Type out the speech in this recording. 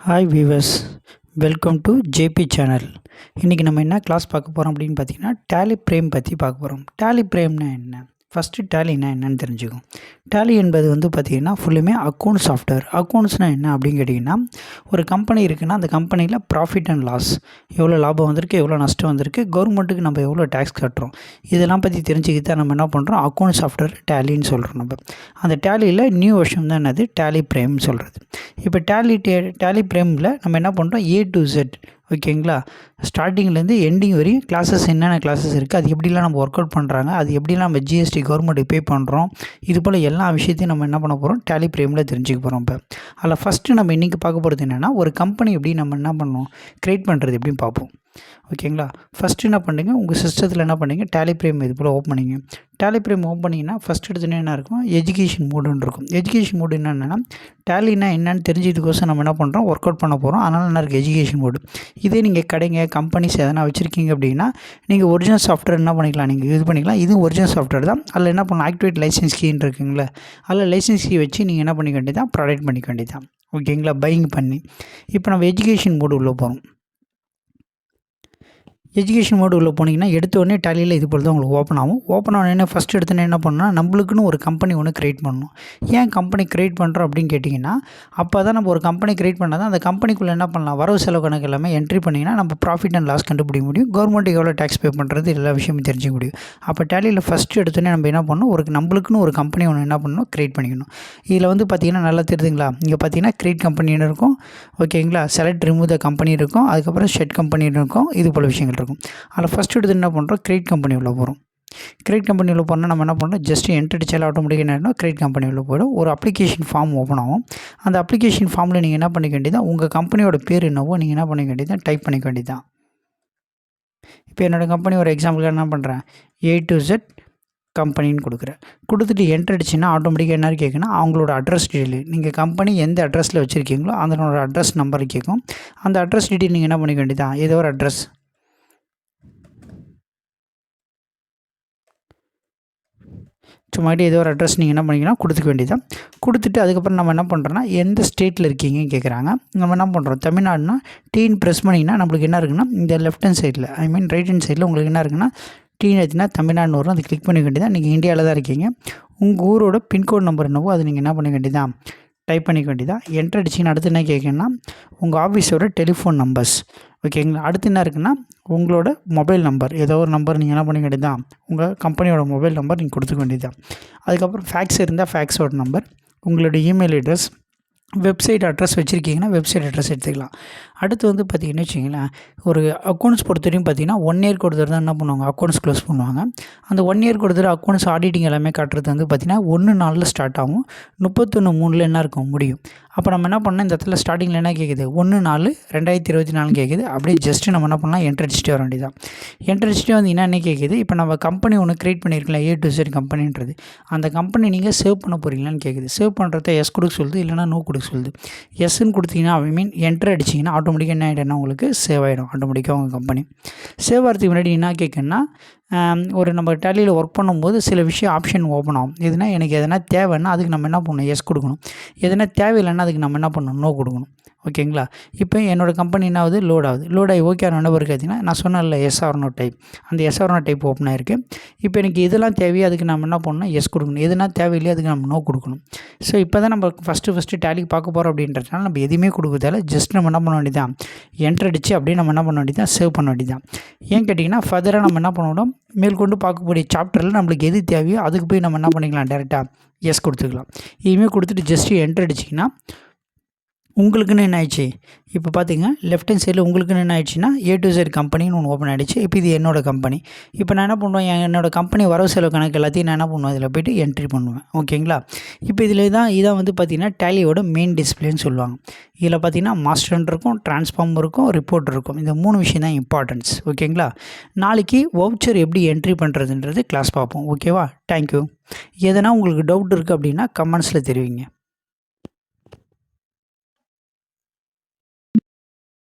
Hi viewers welcome to JP channel இன்றைக்கி நம்ம என்ன கிளாஸ் பார்க்க போகிறோம் அப்படின்னு பார்த்தீங்கன்னா டேலி பிரேம் பற்றி பார்க்க போகிறோம் டேலி பிரேம்னா என்ன? ஃபஸ்ட்டு டேலினா என்னன்னு தெரிஞ்சுக்கும் டேலி என்பது வந்து பார்த்திங்கன்னா ஃபுல்லுமே அக்கௌண்ட் சாஃப்ட்வேர் அக்கௌண்ட்ஸ்னால் என்ன அப்படின்னு கேட்டிங்கன்னா ஒரு கம்பெனி இருக்குன்னா அந்த கம்பெனியில் ப்ராஃபிட் அண்ட் லாஸ் எவ்வளோ லாபம் வந்திருக்கு எவ்வளோ நஷ்டம் வந்திருக்கு கவர்மெண்ட்டுக்கு நம்ம எவ்வளோ டேக்ஸ் கட்டுறோம். இதெல்லாம் பற்றி தெரிஞ்சுக்கிட்டு நம்ம என்ன பண்ணுறோம் அக்கௌண்ட் சாஃப்ட்வேர் டேலின்னு சொல்கிறோம் நம்ம. அந்த டேலியில் நியூ வருஷம் தான் என்னது? டேலி பிரேம்னு சொல்கிறது இப்போ டேலி டே டேலி பிரேமில் நம்ம என்ன பண்ணுறோம் ஏ டு செட் ஓகேங்களா? ஸ்டார்டிங்லேருந்து எண்டிங் வரையும் கிளாஸஸ் என்னென்ன கிளாஸஸ் இருக்குது அது எப்படிலாம் நம்ம ஒர்க் அவுட் பண்ணுறாங்க அது எப்படிலாம் நம்ம ஜிஎஸ்டி கவர்மெண்ட்டுக்கு பே பண்ணுறோம் இது போல் எல்லா விஷயத்தையும் நம்ம என்ன பண்ண போகிறோம் டேலி பிரேமில் தெரிஞ்சுக்க போகிறோம் இப்போ. அதில் ஃபஸ்ட்டு நம்ம இன்றைக்கி பார்க்க போகிறது என்னென்னா ஒரு கம்பெனி எப்படி நம்ம என்ன பண்ணணும் க்ரியேட் பண்ணுறது எப்படின்னு பார்ப்போம். ஓகேங்களா? ஃபஸ்ட்டு என்ன பண்ணுங்கள் உங்கள் சிஸ்டத்தில் என்ன பண்ணுங்கள் டேலி பிரேம் இது போல் ஓப்பன் பண்ணிங்க. டேலி பிரேம் ஓப்பன் பண்ணிங்கன்னா ஃபஸ்ட் எடுத்துனே என்ன இருக்கும் எஜுகேஷன் மோடுன்னு இருக்கும். எஜுகேஷன் மோடு என்னென்னா டேலினா என்னென்னு தெரிஞ்சதுக்கோசம் நம்ம என்ன பண்ணுறோம் ஒர்க் அவுட் பண்ண போகிறோம் அதனால் என்ன இருக்குது எஜுகேஷன் மோடு இதே நீங்கள் கடைங்க கம்பெனிஸ் எதனா வச்சுருக்கீங்க அப்படின்னா நீங்கள் ஒரிஜினல் சாஃப்ட்வேர் என்ன பண்ணிக்கலாம்? நீங்கள் இது பண்ணிக்கலாம். இது ஒரிஜினல் சாஃப்ட்வேர் தான். அதில் என்ன பண்ணலாம்? ஆக்டிவேட் லைசன்ஸ் கீன்னு இருக்குங்களே அதில் லைசன்ஸ் கீ வச்சு நீங்கள் என்ன பண்ணிக்க வேண்டியதான் ப்ரொடக்ட் பண்ணிக்க வேண்டியதான் ஓகேங்களா பையிங் பண்ணி. இப்போ நம்ம எஜுகேஷன் மோடு உள்ளே போகிறோம் எஜுகேஷன் மோடு உள்ளே போனீங்கன்னா எடுத்த உடனே டேலியில் இது போல் தான் உங்களுக்கு ஓப்பன் ஆகும். ஓப்பன் ஆனோடனே ஃபஸ்ட் எடுத்தோன்னே என்ன பண்ணணும்னா நம்மளுக்குன்னு ஒரு கம்பெனி ஒன்று க்ரியேட் பண்ணணும். ஏன் கம்பெனி க்ரியேட் பண்ணுறோம் அப்படின்னு கேட்டிங்கன்னா அப்போ தான் நம்ம ஒரு கம்பெனி க்ரியேட் பண்ணால் தான் அந்த கம்பெனிக்குள்ளே என்ன பண்ணலாம்? வரவு செலவு கணக்கு எல்லாமே என்ட்ரி பண்ணிங்கன்னா நம்ம ப்ராஃபிட் அண்ட் லாஸ் கண்டுபிடிக்க முடியும். கவர்மெண்ட்டுக்கு எவ்வளோ டேக்ஸ் பே பண்ணுறது எல்லா விஷயமும் தெரிஞ்சுக்க முடியும். அப்போ டேலியில் ஃபஸ்ட்டு எடுத்தோன்னே நம்ம என்ன பண்ணணும்? ஒரு நம்மளுக்குன்னு ஒரு கம்பெனி ஒன்று என்ன பண்ணணும்? க்ரியேட் பண்ணிக்கணும். இதில் வந்து பார்த்திங்கன்னா நல்லா தெரியுதுங்களா? இங்கே பார்த்தீங்கன்னா க்ரியேட் கம்பெனின்னு இருக்கும். ஓகேங்களா செலக்ட் ரிமூவ் த கம்பெனி இருக்கும். அதுக்கப்புறம் ஷெட் கம்பெனி இருக்கும். இது போல் விஷயங்கள் இருக்கும். அதில் ஃபஸ்ட் எடுத்து என்ன பண்ணுறோம்? கிரெடிட் கம்பெனி உள்ள போகிறோம். கிரெடிட் கம்பெனி உள்ள போனால் நம்ம என்ன பண்ணுறோம்? ஜஸ்ட் என்ட்ரு ஆட்டோமேட்டிக்காக என்ன ஆகிடும் கிரெடிட் கம்பெனி உள்ள போயிடும். ஒரு அப்ளிகேஷன் ஃபார்ம் ஓப்பன் ஆகும். அந்த அப்ளிகேஷன் ஃபார்மில் நீங்கள் என்ன பண்ணிக்க வேண்டியதான் உங்கள் கம்பெனியோட பேர் என்னவோ நீங்கள் என்ன பண்ணிக்க வேண்டியதான் டைப் பண்ணிக்க வேண்டியதான் இப்போ என்னோடய கம்பெனி ஒரு எக்ஸாம்பிளுக்கு என்ன பண்ணுறேன்? ஏ டு ஜெட் கம்பெனின்னு கொடுக்குறேன். கொடுத்துட்டு என்ட்ரு அடிச்சுன்னா ஆட்டோமேட்டிக்காக என்ன கேட்குன்னா அவங்களோட அட்ரஸ் டீடெயில் நீங்கள் கம்பெனி எந்த அட்ரஸில் வச்சுருக்கீங்களோ அதனோட அட்ரஸ் நம்பர் கேட்கும். அந்த அட்ரஸ் டீட்டெயில் நீங்கள் என்ன பண்ணிக்க வேண்டியதான் ஏதோ ஒரு அட்ரஸ் சும்மாட்டி ஏதோ ஒரு அட்ரஸ் நீங்கள் என்ன பண்ணிங்கன்னா கொடுத்துக்க வேண்டியதான் கொடுத்துட்டு அதுக்கப்புறம் நம்ம என்ன பண்ணுறோன்னா எந்த ஸ்டேட்டில் இருக்கீங்கன்னு கேட்குறாங்க நம்ம என்ன பண்ணுறோம் தமிழ்நாடுனா டீன் ப்ரெஸ் பண்ணிங்கன்னா நம்மளுக்கு என்ன இருக்குன்னா இந்த லெஃப்ட் ஹேண்ட் சைடில் ஐ மீன் ரைட் ஹேண்ட் சைடில் உங்களுக்கு என்ன இருக்குன்னா டீன் எடுத்தினா தமிழ்நாடு வரும் அதை கிளிக் பண்ணிக்க வேண்டியதான் நீங்கள் இந்தியாவில் தான் இருக்கீங்க. உங்கள் ஊரோட பின்கோட் நம்பர் என்னவோ அது நீங்கள் என்ன பண்ண வேண்டியதான் டைப் பண்ணிக்க வேண்டியதான் என்ட்ரு அடிச்சிங்கன்னா அடுத்து என்ன கேட்குன்னா உங்கள் ஆஃபீஸோட டெலிஃபோன் நம்பர்ஸ் ஓகேங்களா அடுத்து என்ன இருக்குன்னா உங்களோட மொபைல் நம்பர் ஏதோ ஒரு நம்பர் நீங்கள் என்ன பண்ணிக்க வேண்டியதான் உங்கள் கம்பெனியோட மொபைல் நம்பர் நீங்கள் கொடுத்துக்க வேண்டியதான் அதுக்கப்புறம் ஃபேக்ஸ் இருந்தால் ஃபேக்ஸோட நம்பர் உங்களோட இமெயில் அட்ரஸ் வெப்சைட் அட்ரஸ் வச்சுருக்கீங்கன்னா வெப்சைட் அட்ரஸ் எடுத்துக்கலாம். அடுத்து வந்து பார்த்திங்கன்னு வச்சிங்களேன் ஒரு அக்கௌண்ட்ஸ் பொறுத்தவரையும் பார்த்திங்கன்னா ஒன் இயர் கொடுத்துரு தான் என்ன பண்ணுவாங்க? அக்கௌண்ட்ஸ் க்ளோஸ் பண்ணுவாங்க. அந்த ஒன் இயர் கொடுத்துரு அக்கௌண்ட்ஸ் ஆடிட்டிங் எல்லாமே காட்டுறது வந்து பார்த்திங்கன்னா ஒன்று நாளில் ஸ்டார்ட் ஆகும். முப்பத்தொன்று மூணில் என்ன இருக்கும்? முடியும். அப்போ நம்ம என்ன பண்ணோம் இந்த இடத்துல ஸ்டார்டிங்கில் என்ன கேட்குது ஒன்று நாலு ரெண்டாயிரத்தி இருபத்தி நாலு கேட்குது அப்படியே ஜஸ்ட்டு நம்ம என்ன பண்ணலாம்? என்ட்ரு அடிச்சுட்டு வர வேண்டியதான் என்ட்ரு அடிச்சுட்டு வந்தீங்கன்னா என்ன கேட்குது இப்போ நம்ம கம்பெனி ஒன்று க்ரியேட் பண்ணியிருக்கலாம் ஏ டு சரி கம்பெனின்றது அந்த கம்பெனி நீங்கள் சேவ் பண்ண போகிறீங்களான்னு கேட்குது சேவ் பண்ணுறத எஸ் கொடுக்க சொல்லுது இல்லைனா நோ கொடுக்க சொல்லுது. எஸ்ன்னு கொடுத்தீங்கன்னா ஐ மீன் என்ட்ரு அடிச்சிங்கன்னா ஆட்டோமேட்டிக்காக என்ன ஆகிடும்னா உங்களுக்கு சேவ் ஆகிடும் ஆட்டோமேட்டிக்காக உங்கள் கம்பெனி சேவ் ஆகிறதுக்கு முன்னாடி என்ன கேட்குன்னா ஒரு நம்ம டேலியில் ஒர்க் பண்ணும்போது சில விஷயம் ஆப்ஷன் ஓப்பன் ஆகும். எதுனா எனக்கு எதனா தேவைன்னா அதுக்கு நம்ம என்ன பண்ணணும்? எஸ் கொடுக்கணும். எதனா தேவையில்லைன்னா அதுக்கு நம்ம என்ன பண்ணணும்? நோ கொடுக்கணும். ஓகேங்களா இப்போ என்னோடய கம்பெனி என்ன ஆகுது? லோட் ஆகுது. லோட் ஆகி ஓகே என்ன பிறகு பார்த்தீங்கன்னா நான் சொன்னேன்ல எஸ்ஆர்னோ டைப் அந்த எஸ்ஆர்னோ டைப் ஓப்பன் ஆயிருக்கு. இப்போ எனக்கு இதெல்லாம் தேவையோ? அதுக்கு நம்ம என்ன பண்ணணும்? எஸ் கொடுக்கணும். எதுனா தேவையில்லையோ? அதுக்கு நம்ம நோ கொடுக்கணும். ஸோ இப்போ தான் நம்ம ஃபஸ்ட்டு ஃபஸ்ட்டு டேலிக்கு பார்க்க போகிறோம் அப்படின்றதுனால நம்ம எதுவுமே கொடுக்குறதால ஜஸ்ட் நம்ம என்ன பண்ண வேண்டியதான் என்ட்ரு அடித்து அப்படியே நம்ம என்ன பண்ண வேண்டியதான் சேவ் பண்ண வேண்டியதான் ஏன் கேட்டிங்கன்னா ஃபர்தராக நம்ம என்ன பண்ணணும் மேற்கொண்டு பார்க்கக்கூடிய சாப்டரில் நம்மளுக்கு எது தேவையோ அதுக்கு போய் நம்ம என்ன பண்ணிக்கலாம் டேரெக்டாக எஸ் கொடுத்துக்கலாம். இதுவுமே கொடுத்துட்டு ஜஸ்ட்டு என்ட்ரு அடிச்சிங்கன்னா உங்களுக்குன்னு என்ன ஆயிடுச்சு இப்போ பார்த்தீங்க லெஃப்ட் ஹேண்ட் சைடில் உங்களுக்குன்னு என்ன ஆயிடுச்சுன்னா ஏ டு சைட் கம்பெனின்னு ஒன்று ஓப்பன் ஆகிடுச்சு இப்போ இது என்னோடய கம்பெனி இப்போ நான் என்ன பண்ணுவேன் என்னோடய கம்பெனி வரவு செலவு கணக்கு எல்லாத்தையும் நான் என்ன பண்ணுவேன் இதில் போய்ட்டு என்ட்ரி பண்ணுவேன். ஓகேங்களா இப்போ இதில் தான் இதான் வந்து பார்த்திங்கன்னா டேலியோட மெயின் டிஸ்பிளேன்னு சொல்லுவாங்க. இதில் பார்த்தீங்கன்னா மாஸ்டர்ன் இருக்கும் டிரான்ஸ்ஃபார்ம் இருக்கும் ரிப்போர்ட் இருக்கும். இந்த மூணு விஷயம் தான் இம்பார்ட்டன்ஸ் ஓகேங்களா நாளைக்கு வவுச்சர் எப்படி என்ட்ரி பண்ணுறதுன்றது கிளாஸ் பார்ப்போம். ஓகேவா தேங்க்யூ எதனா உங்களுக்கு டவுட் இருக்குது அப்படின்னா கமெண்ட்ஸில் தெரிவிங்க.